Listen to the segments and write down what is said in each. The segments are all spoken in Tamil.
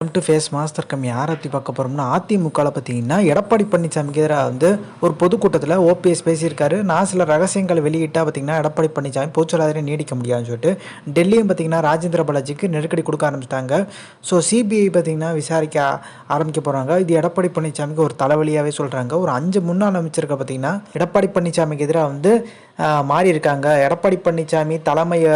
டு ஃபேஸ் மாஸ்டர் கம் யாரை பற்றி பார்க்க போகிறோம்னா அதிமுகவில் பார்த்தீங்கன்னா எடப்பாடி பழனிசாமிக்கு எதிராக வந்து ஒரு பொதுக்கூட்டத்தில் ஓபிஎஸ் பேசியிருக்காரு. நான் சில ரகசியங்களை வெளியிட்டால் பார்த்தீங்கன்னா எடப்பாடி பழனிசாமி பொதுச்செயலாளரை நீடிக்க முடியாதுன்னு சொல்லிட்டு டெல்லியும் பார்த்தீங்கன்னா ராஜேந்திர பாலாஜிக்கு நெருக்கடி கொடுக்க ஆரம்பிச்சிட்டாங்க. ஸோ சிபிஐ பார்த்தீங்கன்னா விசாரிக்க ஆரம்பிக்க போகிறாங்க இது எடப்பாடி பழனிசாமிக்கு ஒரு தலைவலியாகவே சொல்கிறாங்க ஒரு அஞ்சு முன்னாள் அமைச்சர்கள் பார்த்தீங்கன்னா எடப்பாடி பழனிசாமிக்கு எதிராக வந்து மாறியிருக்காங்க. எடப்பாடி பழனிசாமி தலைமையை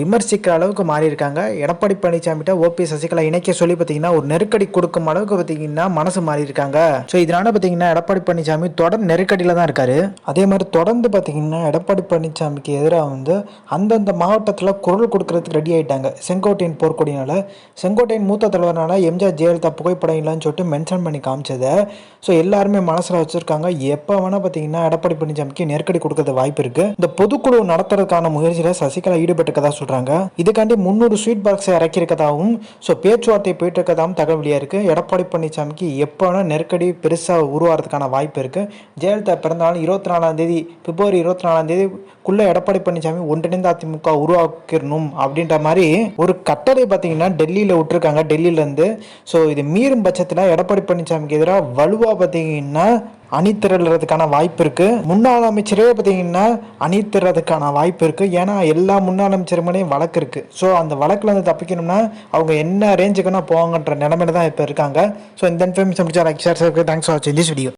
விமர்சிக்கிற அளவுக்கு மாறியிருக்காங்க. எடப்பாடி பழனிசாமிகிட்ட ஓபி சசிகலா இணைக்க சொல்லி பார்த்தீங்கன்னா ஒரு நெருக்கடி கொடுக்கும் அளவுக்கு பார்த்தீங்கன்னா மனசு மாறியிருக்காங்க. ஸோ இதனால பார்த்தீங்கன்னா எடப்பாடி பழனிசாமி தொடர் நெருக்கடியில் தான் இருக்காரு. அதே மாதிரி தொடர்ந்து பார்த்தீங்கன்னா எடப்பாடி பழனிசாமிக்கு எதிராக வந்து அந்தந்த மாவட்டத்தில் குரல் கொடுக்கறதுக்கு ரெடி ஆகிட்டாங்க செங்கோட்டையின் போர்க்கொடினால. செங்கோட்டையின் மூத்த தலைவர்னால எம்ஜிஆர் ஜெயலலிதா புகைப்படம் இல்லைன்னு சொல்லிட்டு மென்ஷன் பண்ணி காமிச்சதை. ஸோ எல்லாருமே மனசில் வச்சுருக்காங்க. எப்போ வேணால் பார்த்தீங்கன்னா எடப்பாடி பழனிசாமிக்கு நெருக்கடி கொடுக்கறது வாய்ப்பு இருக்கு. இந்த பொதுக்குழு நடத்துறதுக்கான முயற்சியில் சசிகலா ஈடுபட்டிருக்கதா சொல்றாங்க. இதுக்காண்டி முந்நூறு ஸ்வீட் பாக்ஸை இறக்கியிருக்கதாகவும் ஸோ பேச்சுவார்த்தை போயிட்டு இருக்கதாகவும் தகவல் வெளியா இருக்கு. எடப்பாடி பழனிசாமிக்கு எப்போனா நெருக்கடி பெருசாக உருவாகிறதுக்கான வாய்ப்பு இருக்கு. ஜெயலலிதா பிறந்தநாள் இருபத்தி நாலாம் தேதி பிப்ரவரி இருபத்தி நாலாம் தேதிக்குள்ள எடப்பாடி பழனிசாமி ஒன்றிணைந்த அதிமுக உருவாக்கிடணும் அப்படின்ற மாதிரி ஒரு கட்டளை பார்த்தீங்கன்னா டெல்லியில் விட்டுருக்காங்க டெல்லியிலேருந்து. ஸோ இது மீறும் பட்சத்தில் எடப்பாடி பழனிசாமிக்கு எதிராக வலுவாக பார்த்தீங்கன்னா அணி திரளுறதுக்கான வாய்ப்பு இருக்கு. முன்னாள் அமைச்சரே பார்த்தீங்கன்னா அணி திரறதுக்கான வாய்ப்பு இருக்கு. ஏன்னா எல்லா முன்னாள் அமைச்சருமேலையும் வழக்கு இருக்கு. ஸோ அந்த வழக்குல இருந்து தப்பிக்கணும்னா அவங்க என்ன ரேஞ்சுக்குன்னா போவாங்கன்ற நிலமையில தான் இப்போ இருக்காங்க. ஸோ இந்த இன்ஃபர்மேஷன் முடிச்சா லைக் ஷேர் தேங்க்ஸ் ஃபார் வாட்சிங் திஸ் வீடியோ